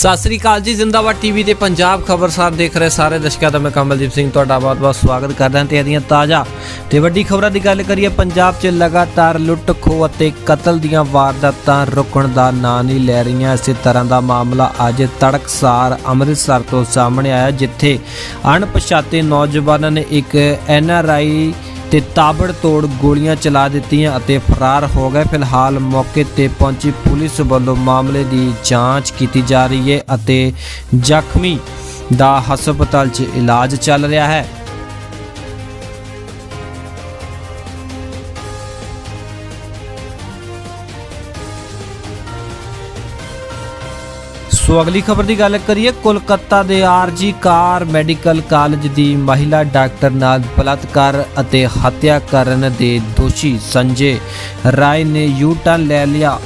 ਸਤਿ ਸ੍ਰੀ ਅਕਾਲ ਜੀ, ਜ਼ਿੰਦਾਬਾਦ ਟੀਵੀ ਤੇ ਪੰਜਾਬ ਖਬਰਸਾਰ ਦੇਖ ਰਹੇ ਸਾਰੇ ਦਰਸ਼ਕਾਂ ਦਾ ਮੈਂ ਕਮਲਦੀਪ ਸਿੰਘ, ਤੁਹਾਡਾ ਬਹੁਤ-ਬਹੁਤ ਸਵਾਗਤ ਕਰਦਾ ਹਾਂ ਤੇ ਇਹਦੀਆਂ ਤਾਜ਼ਾ ਤੇ ਵੱਡੀ ਖਬਰਾਂ ਦੀ ਗੱਲ ਕਰੀਏ, ਪੰਜਾਬ 'ਚ ਲਗਾਤਾਰ ਲੁੱਟ ਖੋਹ ਅਤੇ ਕਤਲ ਦੀਆਂ ਵਾਰਦਾਤਾਂ ਰੁਕਣ ਦਾ ਨਾਂ ਨਹੀਂ ਲੈ ਰਹੀਆਂ। ਇਸੇ ਤਰ੍ਹਾਂ ਦਾ ਮਾਮਲਾ ਅੱਜ ਤੜਕਸਾਰ ਅੰਮ੍ਰਿਤਸਰ ਤੋਂ ਸਾਹਮਣੇ ਆਇਆ, ਜਿੱਥੇ ਅਣਪਛਾਤੇ ਨੌਜਵਾਨਾਂ ਨੇ ਇੱਕ ਐਨਆਰਆਈ ਤੇ ਤਾਬੜਤੋੜ ਗੋਲੀਆਂ ਚਲਾ ਦਿੱਤੀਆਂ ਅਤੇ ਫਰਾਰ ਹੋ ਗਏ। ਫਿਲਹਾਲ ਮੌਕੇ ਤੇ ਪਹੁੰਚੀ ਪੁਲਿਸ ਵੱਲੋਂ ਮਾਮਲੇ ਦੀ ਜਾਂਚ ਕੀਤੀ ਜਾ ਰਹੀ ਹੈ ਅਤੇ ਜ਼ਖਮੀ ਦਾ ਹਸਪਤਾਲ 'ਚ ਇਲਾਜ ਚੱਲ ਰਿਹਾ ਹੈ। ਸੋ ਅਗਲੀ ਖਬਰ ਦੀ ਗੱਲ ਕਰੀਏ, ਕੋਲਕਾਤਾ ਦੇ ਆਰਜੀ ਕਾਰ ਮੈਡੀਕਲ ਕਾਲਜ ਦੀ ਮਹਿਲਾ ਡਾਕਟਰ ਨਾਲ ਬਲਾਤਕਾਰ ਅਤੇ ਹੱਤਿਆ ਕਰਨ ਦੇ ਦੋਸ਼ੀ ਸੰਜੇ ਰਾਏ ਨੇ ਯੂ ਟਰਨ ਲੈ ਲਿਆ।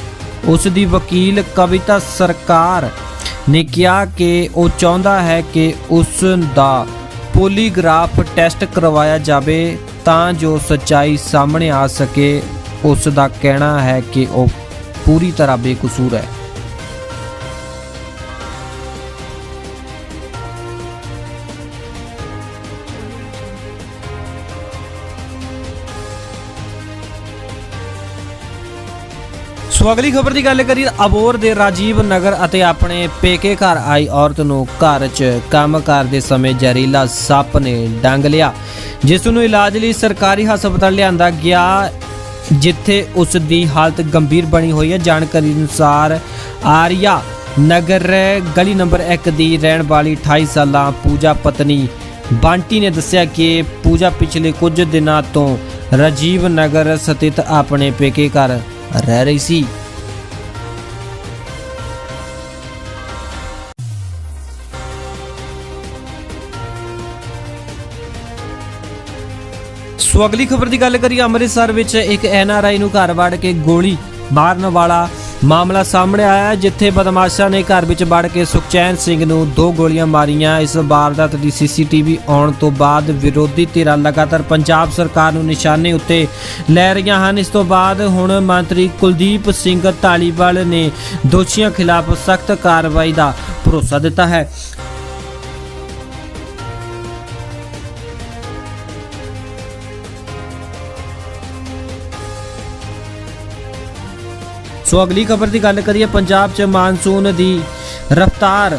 ਉਸ ਦੀ ਵਕੀਲ ਕਵਿਤਾ ਸਰਕਾਰ ਨੇ ਕਿਹਾ ਕਿ ਉਹ ਚਾਹੁੰਦਾ ਹੈ ਕਿ ਉਸ ਦਾ ਪੋਲੀਗ੍ਰਾਫ ਟੈਸਟ ਕਰਵਾਇਆ ਜਾਵੇ ਤਾਂ ਜੋ ਸੱਚਾਈ ਸਾਹਮਣੇ ਆ ਸਕੇ। ਉਸ ਦਾ ਕਹਿਣਾ ਹੈ ਕਿ ਉਹ ਪੂਰੀ ਤਰ੍ਹਾਂ ਬੇਕਸੂਰ ਹੈ। ਸੋ ਅਗਲੀ ਖਬਰ ਦੀ ਗੱਲ ਕਰੀਏ ਅਬੋਰ ਦੇ ਰਾਜੀਵ ਨਗਰ ਅਤੇ ਆਪਣੇ ਪੇਕੇ ਘਰ ਆਈ ਔਰਤ ਨੂੰ ਘਰ 'ਚ ਕੰਮ ਕਰਦੇ ਸਮੇਂ ਜ਼ਹਿਰੀਲਾ ਸੱਪ ਨੇ ਡੰਗ ਲਿਆ, ਜਿਸ ਨੂੰ ਇਲਾਜ ਲਈ ਸਰਕਾਰੀ ਹਸਪਤਾਲ ਲਿਆਂਦਾ ਗਿਆ, ਜਿੱਥੇ ਉਸ ਦੀ ਹਾਲਤ ਗੰਭੀਰ ਬਣੀ ਹੋਈ ਹੈ। ਜਾਣਕਾਰੀ ਅਨੁਸਾਰ, ਆਰੀਆ ਨਗਰ ਗਲੀ ਨੰਬਰ 1 ਦੀ ਰਹਿਣ ਵਾਲੀ 28 ਸਾਲਾਂ ਪੂਜਾ ਪਤਨੀ ਬਾਂਟੀ ਨੇ ਦੱਸਿਆ ਕਿ ਪੂਜਾ ਪਿਛਲੇ ਕੁਝ ਦਿਨਾਂ ਤੋਂ ਰਾਜੀਵ ਨਗਰ ਸਥਿਤ ਆਪਣੇ ਪੇਕੇ ਘਰ ਰਹਿ ਰਹੀ ਸੀ। ਸੋ ਅਗਲੀ ਖਬਰ ਦੀ ਗੱਲ ਕਰੀਏ, ਅੰਮ੍ਰਿਤਸਰ ਵਿੱਚ ਇੱਕ ਐਨਆਰਆਈ ਨੂੰ ਘਰ ਵੜ ਕੇ ਗੋਲੀ ਮਾਰਨ ਵਾਲਾ ਮਾਮਲਾ ਸਾਹਮਣੇ ਆਇਆ ਹੈ, ਜਿੱਥੇ ਬਦਮਾਸ਼ਾਂ ਨੇ ਘਰ ਵਿੱਚ ਵੜ ਕੇ ਸੁਖਚੈਨ ਸਿੰਘ ਨੂੰ ਦੋ ਗੋਲੀਆਂ ਮਾਰੀਆਂ। ਇਸ ਵਾਰਦਾਤ ਦੀ ਸੀਸੀਟੀਵੀ ਆਉਣ ਤੋਂ ਬਾਅਦ ਵਿਰੋਧੀ ਧਿਰਾਂ ਲਗਾਤਾਰ ਪੰਜਾਬ ਸਰਕਾਰ ਨੂੰ ਨਿਸ਼ਾਨੇ ਉੱਤੇ ਲੈ ਰਹੀਆਂ ਹਨ। ਇਸ ਤੋਂ ਬਾਅਦ ਹੁਣ ਮੰਤਰੀ ਕੁਲਦੀਪ ਸਿੰਘ ਧਾਲੀਵਾਲ ਨੇ ਦੋਸ਼ੀਆਂ ਖਿਲਾਫ ਸਖਤ ਕਾਰਵਾਈ ਦਾ ਭਰੋਸਾ ਦਿੱਤਾ ਹੈ। ਸੋ ਅਗਲੀ ਖਬਰ ਦੀ ਗੱਲ ਕਰੀਏ, ਪੰਜਾਬ 'ਚ ਮਾਨਸੂਨ ਦੀ ਰਫ਼ਤਾਰ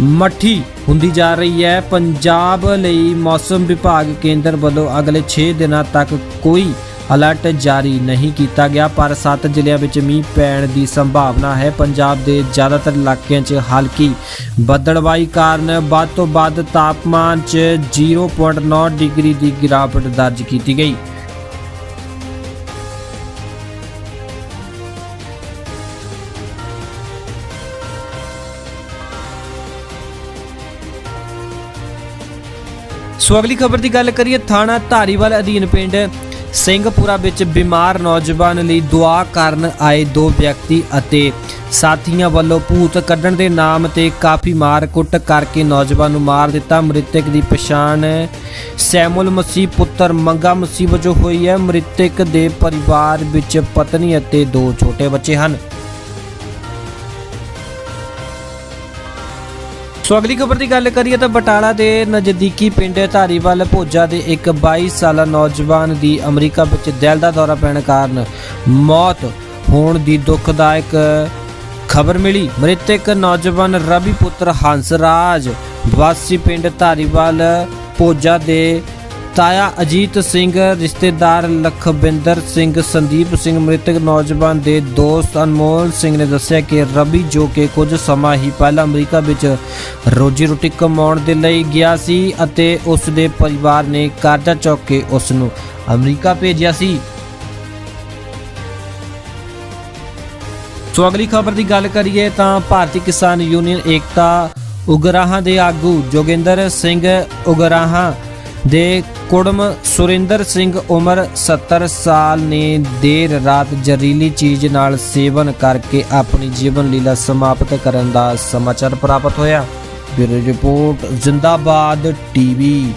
ਮੱਠੀ ਹੁੰਦੀ ਜਾ ਰਹੀ ਹੈ। ਪੰਜਾਬ ਲਈ ਮੌਸਮ ਵਿਭਾਗ ਕੇਂਦਰ ਵੱਲੋਂ ਅਗਲੇ 6 ਦਿਨਾਂ ਤੱਕ ਕੋਈ ਅਲਰਟ ਜਾਰੀ ਨਹੀਂ ਕੀਤਾ ਗਿਆ, ਪਰ 7 ਜ਼ਿਲ੍ਹਿਆਂ ਵਿੱਚ ਮੀਂਹ ਪੈਣ ਦੀ ਸੰਭਾਵਨਾ ਹੈ। ਪੰਜਾਬ ਦੇ ਜ਼ਿਆਦਾਤਰ ਇਲਾਕਿਆਂ 'ਚ ਹਲਕੀ ਬੱਦਲਵਾਈ ਕਾਰਨ ਵੱਧ ਤੋਂ ਵੱਧ ਤਾਪਮਾਨ 'ਚ 0.9 ਡਿਗਰੀ ਦੀ ਗਿਰਾਵਟ ਦਰਜ ਕੀਤੀ ਗਈ। ਸੋ ਅਗਲੀ ਖਬਰ ਦੀ ਗੱਲ ਕਰੀਏ, ਥਾਣਾ ਧਾਰੀਵਾਲ ਅਧੀਨ ਪਿੰਡ ਸਿੰਘਪੁਰਾ ਵਿੱਚ ਬਿਮਾਰ ਨੌਜਵਾਨ ਲਈ ਦੁਆ ਕਰਨ ਆਏ ਦੋ ਵਿਅਕਤੀ ਅਤੇ ਸਾਥੀਆਂ ਵੱਲੋਂ ਭੂਤ ਕੱਢਣ ਦੇ ਨਾਮ ਤੇ ਕਾਫੀ ਮਾਰ ਕੁੱਟ ਕਰਕੇ ਨੌਜਵਾਨ ਨੂੰ ਮਾਰ ਦਿੱਤਾ। ਮ੍ਰਿਤਕ ਦੀ ਪਛਾਣ ਸੈਮੁਲ ਮਸੀਹ ਪੁੱਤਰ ਮੰਗਾ ਮਸੀਹ ਵਜੋਂ ਹੋਈ ਹੈ। ਮ੍ਰਿਤਕ ਦੇ ਪਰਿਵਾਰ ਵਿੱਚ ਪਤਨੀ ਅਤੇ ਦੋ ਛੋਟੇ ਬੱਚੇ ਹਨ। ਸੋ ਅਗਲੀ ਖਬਰ ਦੀ ਗੱਲ ਕਰੀਏ ਤਾਂ ਬਟਾਲਾ ਦੇ ਨਜ਼ਦੀਕੀ ਪਿੰਡ ਧਾਰੀਵਾਲ ਭੋਜਾ ਦੇ ਇੱਕ 22 ਸਾਲਾ ਨੌਜਵਾਨ ਦੀ ਅਮਰੀਕਾ ਵਿੱਚ ਦਿਲ ਦਾ ਦੌਰਾ ਪੈਣ ਕਾਰਨ ਮੌਤ ਹੋਣ ਦੀ ਦੁਖਦਾਇਕ ਖਬਰ ਮਿਲੀ। ਮ੍ਰਿਤਕ ਨੌਜਵਾਨ ਰਵੀ ਪੁੱਤਰ ਹੰਸਰਾਜ ਵਾਸੀ ਪਿੰਡ ਧਾਰੀਵਾਲ ਭੋਜਾ ਦੇ ਤਾਇਆ ਅਜੀਤ ਸਿੰਘ, ਰਿਸ਼ਤੇਦਾਰ ਲਖਵਿੰਦਰ ਸਿੰਘ, ਸੰਦੀਪ ਸਿੰਘ ਮ੍ਰਿਤਕ ਨੌਜਵਾਨ ਦੇ ਦੋਸਤ ਅਨਮੋਲ ਸਿੰਘ ਨੇ ਦੱਸਿਆ ਕਿ ਰਵੀ ਜੋ ਕਿ ਕੁਝ ਸਮਾਂ ਹੀ ਪਹਿਲਾਂ ਅਮਰੀਕਾ ਵਿੱਚ ਰੋਜੀ ਰੋਟੀ ਕਮਾਉਣ ਦੇ ਲਈ ਗਿਆ ਸੀ ਅਤੇ ਉਸ ਦੇ ਪਰਿਵਾਰ ਨੇ ਕਰਜ਼ਾ ਚੁੱਕ ਕੇ ਉਸ ਨੂੰ ਅਮਰੀਕਾ ਭੇਜਿਆ ਸੀ। ਸੋ ਅਗਲੀ ਖਬਰ ਦੀ ਗੱਲ ਕਰੀਏ ਤਾਂ ਭਾਰਤੀ ਕਿਸਾਨ ਯੂਨੀਅਨ ਏਕਤਾ ਉਗਰਾਹਾਂ ਦੇ ਆਗੂ ਜੋਗਿੰਦਰ ਸਿੰਘ ਉਗਰਾਹਾਂ ਦੇ ਕੁੜਮ ਸੁਰਿੰਦਰ ਸਿੰਘ ਉਮਰ 70 ਸਾਲ ਨੇ ਦੇਰ ਰਾਤ ਜ਼ਹਿਰੀਲੀ ਚੀਜ਼ ਨਾਲ ਸੇਵਨ ਕਰਕੇ ਆਪਣੀ ਜੀਵਨ ਲੀਲਾ ਸਮਾਪਤ ਕਰਨ ਦਾ ਸਮਾਚਾਰ ਪ੍ਰਾਪਤ ਹੋਇਆ। Bureau report, Zindabad TV.